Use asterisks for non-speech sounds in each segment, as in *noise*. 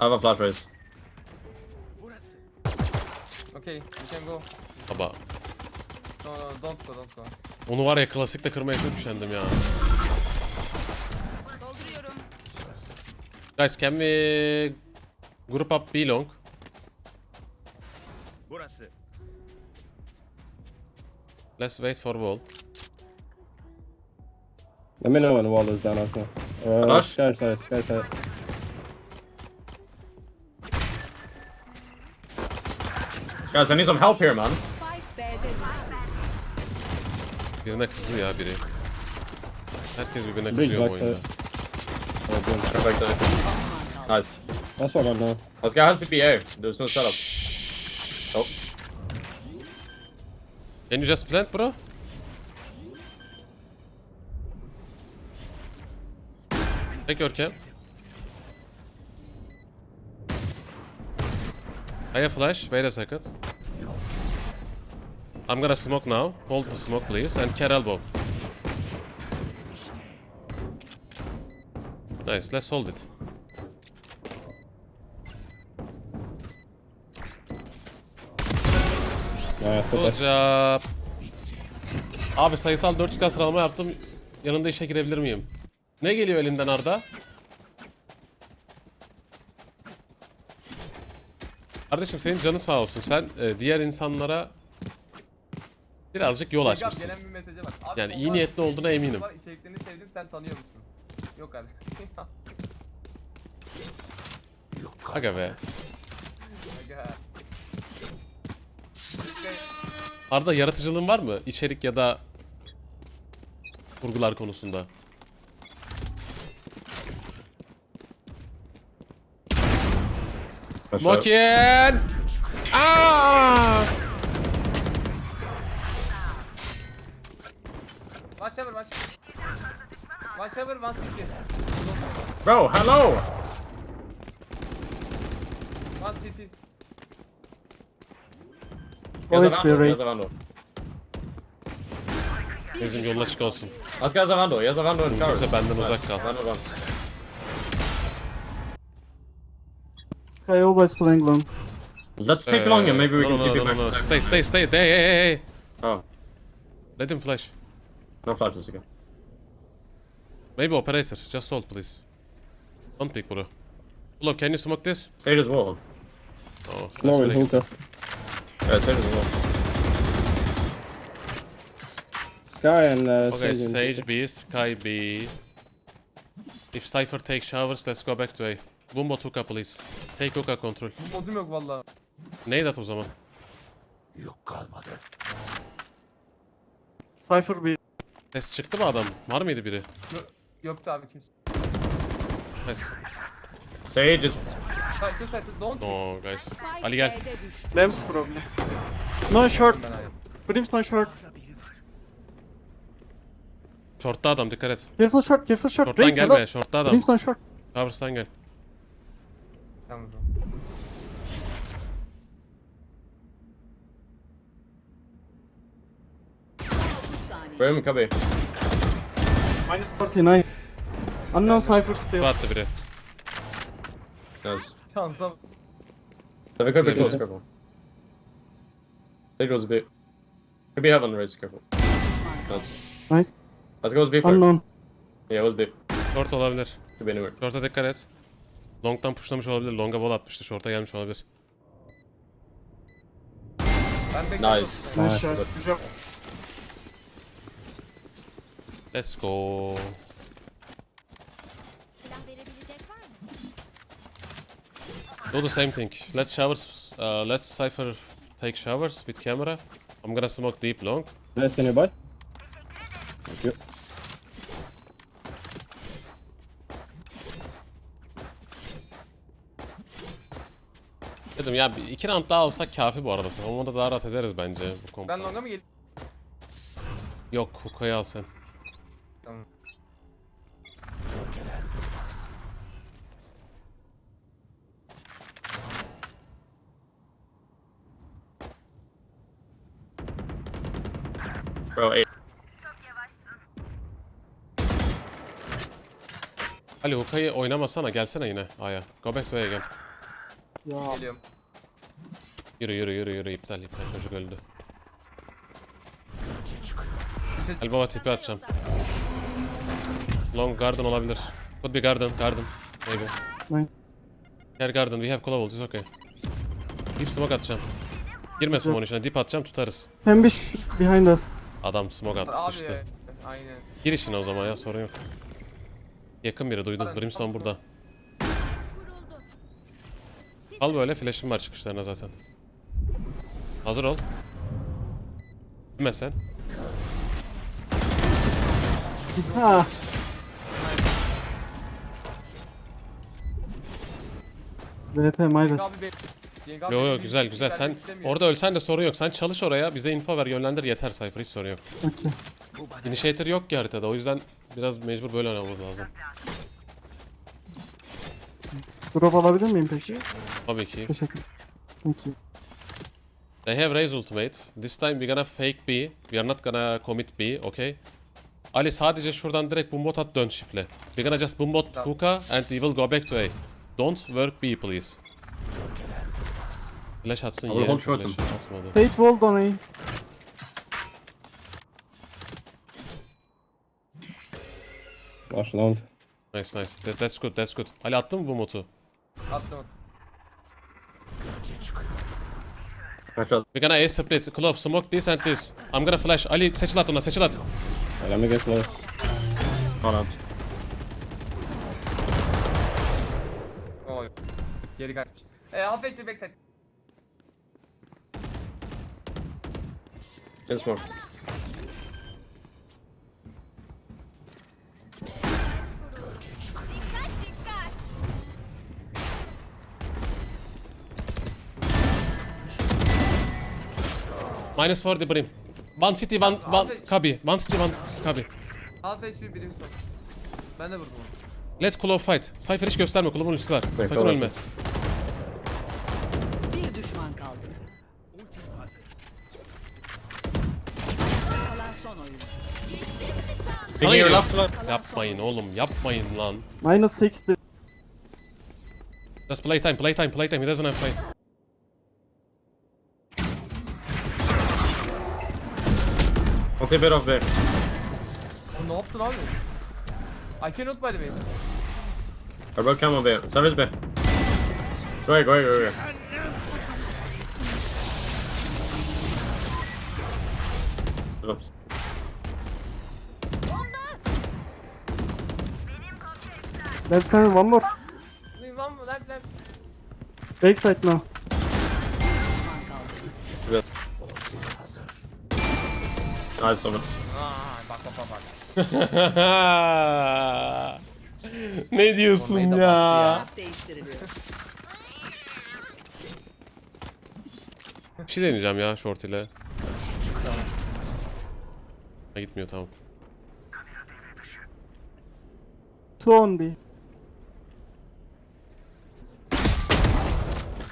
I have a flash raise. Okay, you can go. Baba. No, no, don't go, don't go. Onu var ya klasikle kırmaya çok üşendim ya. Dolduruyorum. Guys can we group up B long? Burası. Let's wait for wall. Let me know when the wall is down after. Uh, Flash? sky side, sky side. Guys, I need some help here, man. Spike B'de düştü. Birine kızdı ya biri. Herkes birbirine Big kızıyor bu backside. oyunda. Perfect. Nice. That's what I'm now. This guy has CPA. There's no setup. Oh. Can you just plant bro? Take your camp. I have flash. Wait a second. I'm gonna smoke now. Hold the smoke, please, and care elbow. Nice. Let's hold it. Nice, Good job. Abi sayısal 4K sıralama yaptım. Yanında işe girebilir miyim? Ne geliyor elinden Arda? Kardeşim senin canın sağ olsun. Sen e, diğer insanlara birazcık yol up, açmışsın. gelen bir mesaja bak. Abi, Yani iyi niyetli olduğuna eminim. var, İçeriklerini sevdim, sen tanıyor musun? *laughs* Yok abi. Aga be. Aga. İşte Arda yaratıcılığın var mı? İçerik ya da kurgular konusunda. Mokin! Aa! Baş yapır, one city. Bro, hello! One cities. Always be raised. vandal. Bizim yolun açık olsun. This guy has a vandal. He has a vandal in towers. Kimse benden uzak kal. Vandal, vandal. Sky always playing long. Let's take long and maybe we no, can no, keep no, it no, back. no. Stay, stay, stay. Hey, hey, hey, hey. Oh, Let him flash. no flashes again. Maybe operator. Just hold, please. Don't pick, bro. Olof, can you smoke this? Sage as well. Oh, No, in very- hookah. Yeah, Sage as well. Sky and uh, Okay, Sage Sage. B, Sky B. If Cypher takes showers, let's go back to A. Bumbo hookah, please. Take hookah control. Modum yok valla. Neydi at o zaman? Cypher B. Ses çıktı mı adam? Var mıydı biri? Yo- Yoktu abi kimse. Nice. *laughs* Sage is. Side to don't. No, guys. Ali gel. Lamps probably. No short. Ben abi. Brimstone short. Short'ta adam, dikkat et. Careful short, careful short. Short'tan Raise gelme, hello. short'ta adam. Brimstone short. Covers'tan gel. Tamam. Brim, here. Minus 49. Unknown Cypher Bu still. attı biri. Nice. Şansa could be Yeah. close, careful. Was a bit. Could be heaven raise, careful. Nice. Nice. Let's go with B. player. Unknown. Yeah, it was B. Short olabilir. Could be anywhere. Short'a dikkat et. Long'dan pushlamış olabilir. Long'a bol atmıştı. Short'a gelmiş olabilir. ben bekliyorum. Nice. Nice Nice. Let's go. Silah verebilecek var mı? Do the same thing. Let's showers. Uh, let's cipher take showers with camera. I'm gonna smoke deep long. Nice, can you buy? Thank you. Dedim ya bir- iki round daha alsak kafi bu arada. Savunmada daha rahat ederiz bence bu kompa. Ben longa mı geleyim? Yok Hookah'yı al sen. Ali Huka'yı oynamasana gelsene yine A'ya. Go back to A again. Ya Geliyorum. Yürü yürü yürü yürü iptal iptal çocuk öldü. El baba tipi atacağım. Long garden olabilir. Could be garden, garden. Maybe. Nice. Her garden, we have global, it's okay. Deep smoke atacağım. Girmesin onun içine, deep atacağım tutarız. Ambush behind us. Adam smoke attı Abi. sıçtı. Aynen. Gir içine o zaman ya sorun yok. Yakın biri duydum. Brimstone burada. Al böyle flash'ım var çıkışlarına zaten. Hazır ol. Bilme sen. Ha. VP Cenk bad. abi be. Cenk abi Yo yo benim güzel bir güzel. Sen istemiyor. orada ölsen de sorun yok. Sen çalış oraya. Bize info ver yönlendir yeter Cypher hiç sorun yok. Okey. Initiator yok ki haritada. O yüzden biraz mecbur böyle oynamamız lazım. Drop alabilir miyim peki? Tabii ki. Teşekkür. Thank you. They have raise ultimate. This time we gonna fake B. We are not gonna commit B, okay? Ali sadece şuradan direkt bombot at dön şifle. We gonna just bombot Tamam. hookah and we will go back to A. Don't work B please. Flash atsın I will hold short flash atmadı. Fate wall on Long. Nice nice. That, that's good that's good. Ali attın mı bombotu? Attım attım. Back up. We gonna A split. Clove smoke this and this. I'm gonna flash. Ali seçil at ona seçil at. Let me get close. Hold on. Oy. Geri kaçmış. E, half HP backside. In smoke. Minus 4 the brim. One city one, one Kabi. One city one Kabi. Half HP birim son. Ben de vurdum onu. Let's Claw fight. Cypher hiç gösterme. Claw'un ultisi var. Evet, Sakın doğru. ölme. Bir düşman kaldı. Kalan son oyun. Bana geliyor. Yapmayın oğlum. Yapmayın lan. Minus 60. Just play time, play time, play time. He doesn't have fight. I'll take it off there. Sen ne yaptın abi? I cannot by the way. I broke camo B. Service B. Go ahead, go ahead, go ahead. Oops. Let's come one more. One more left left. Backside now. Someone. Aa, bak bak bak ne diyorsun Formayı da bastı ya? Taraf değiştiriliyor. Bir şey deneyeceğim ya short ile. Ha, gitmiyor tamam. B.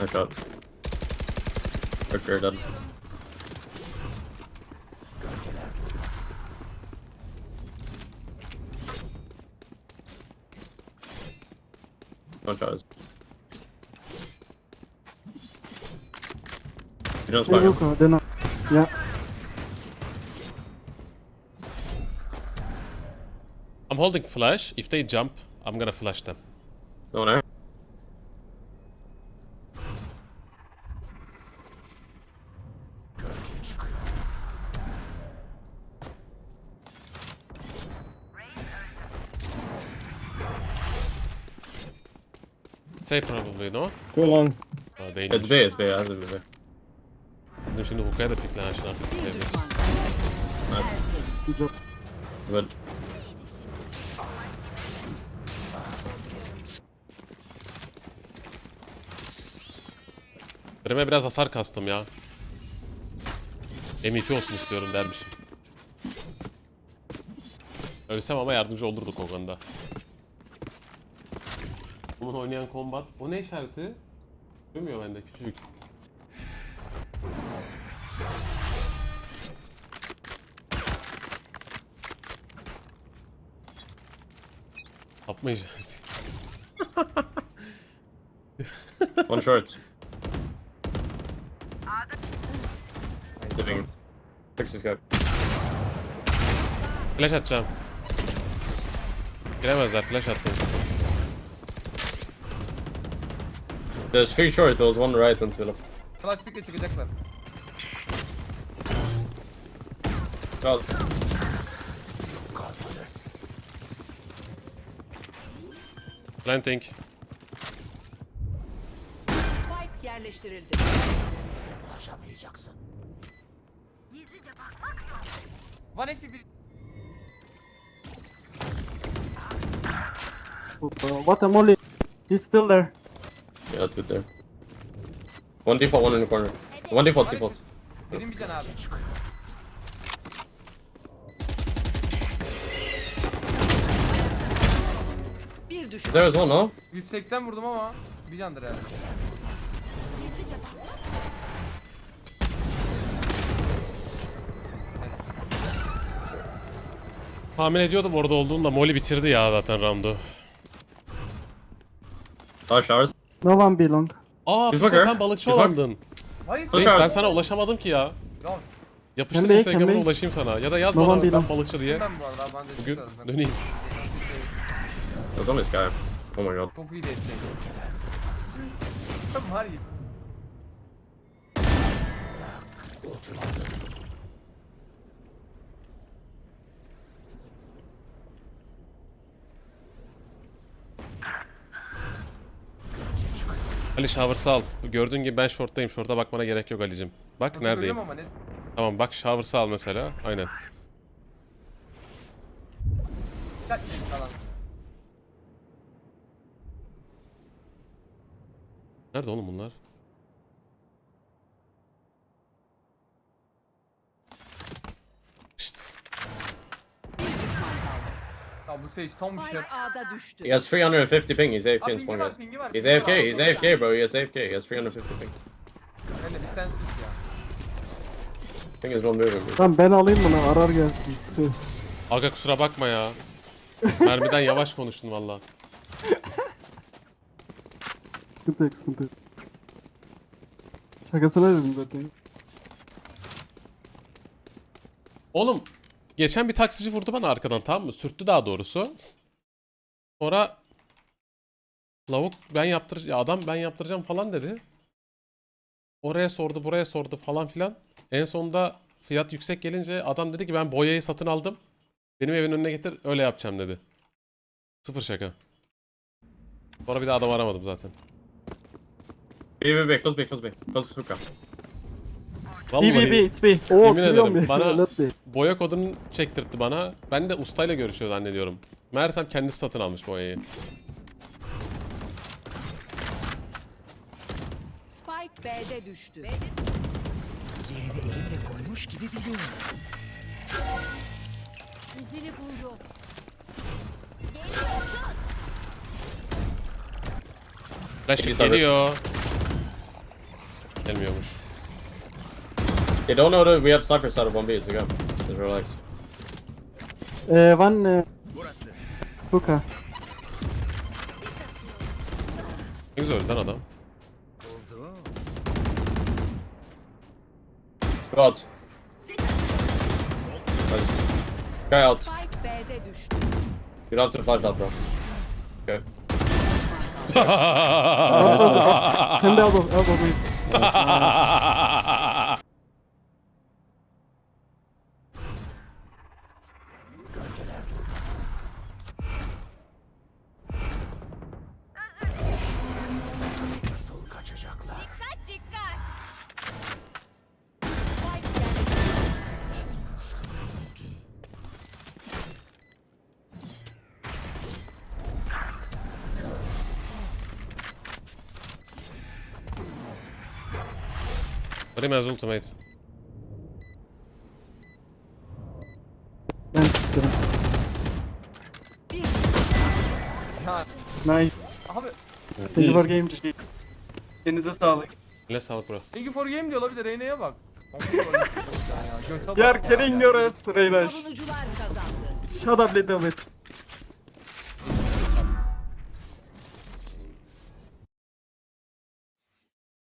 Nice shot. Okay, done. Don't try this. You don't They spy. will go. They're not. Yeah. I'm holding flash. If they jump, I'm gonna flash them. Oh, no one there. Say probably no? Too long. Ha, değil. It's B, it's B, be B. Dedim şimdi Hookah'ya da pikle ha, şimdi artık pikleyebiliriz. Nice. Good job. Good. Brim'e biraz hasar kastım ya. MVP olsun istiyorum dermişim. Ölsem ama yardımcı olurduk konuda. Bunun oynayan kombat. O ne işareti? Görmüyor bende küçücük. Yapma işareti. *laughs* One short. Fix this guy. Flash atacağım. Giremezler flash attım. There's three short, there was one right and two left. Flash pick'e çıkacaklar. God. Planting. Spike yerleştirildi. One HP bir... Uh, what a molly. He's still there. Yeah, two there. One default, one in the corner. One default, default. Benim bir can abi. Bir düşman. There was one, no? 180 vurdum ama bir candır herhalde. Tahmin ediyordum orada olduğunu da Molly bitirdi ya zaten roundu. Flash ours. No one be long. Aa Biz bakar. sen balıkçı Biz bak. olandın. Hayır. Ben sana ulaşamadım ki ya. Ya Yapıştır Can be, Instagram'ına can be. ulaşayım sana. Ya da yaz No bana one ben long. balıkçı diye. ben bu arada ben de Bugün döneyim. There's this guy. Oh my god. Çok iyi destek. Sen var ya. Ali shower'sı al. Gördüğün gibi ben short'tayım. Short'a bakmana gerek yok Ali'cim. Bak neredeyim. Görüyorum Ama ne? Tamam bak shower'sı al mesela. Aynen. Kaç falan. Nerede oğlum bunlar? Şşt. Bir düşman kaldı. Ya bu Sage tam bir şey. A'da düştü. He has 350 ping, he's AFK Aa, in pingi spawn, var, guys. pingi var. He's AFK, he's AFK, bro, he has AFK, he has 350 ping. Ben de bir sensiz ya. Ping is not moving, bro. Tamam ben alayım bunu arar gelsin. Tüh. Aga kusura bakma ya. Mermiden yavaş konuştun valla. Sıkıntı yok sıkıntı yok. Şakasına dedim zaten. Oğlum geçen bir taksici vurdu bana arkadan tamam mı? Sürttü daha doğrusu. Sonra lavuk ben yaptır ya adam ben yaptıracağım falan dedi. Oraya sordu, buraya sordu falan filan. En sonunda fiyat yüksek gelince adam dedi ki ben boyayı satın aldım. Benim evin önüne getir öyle yapacağım dedi. Sıfır şaka. Sonra bir daha adam aramadım zaten. B, B, B, close B, close B. Close. Vallahi B B B it's B. Oo Yemin kırıyorum ederim, bana- *laughs* Let be. boya kodunu çektirtti bana. Ben de ustayla görüşüyor zannediyorum. Meğersem kendisi satın almış boyayı. Spike B'de düştü. Yerini elimle koymuş gibi biliyorum. İzini buldu. Flash geliyor. Gelmiyormuş. They don't know that we have Cypher side of 1B, so go. Just relax. Ee, one e, Hookah. Ne güzel öldü lan adam. Go out. Nice. Guy out. Spike B'de düştü. You don't have to flash that, bro. Okay. Nasıl oldu? Hem de elbow, elbow *laughs* Brim has ultimate. Ben. Bir Ya Nice. abi Thank you for game. GG. Elinize sağlık. Ne sağlık bro. Thank you for game diyor olabilir Reyna'ya bak. Aman Allah'ım, ya, göte bak are ya, your ass, Reynaş. savunucular kazandı. Shut up little bit.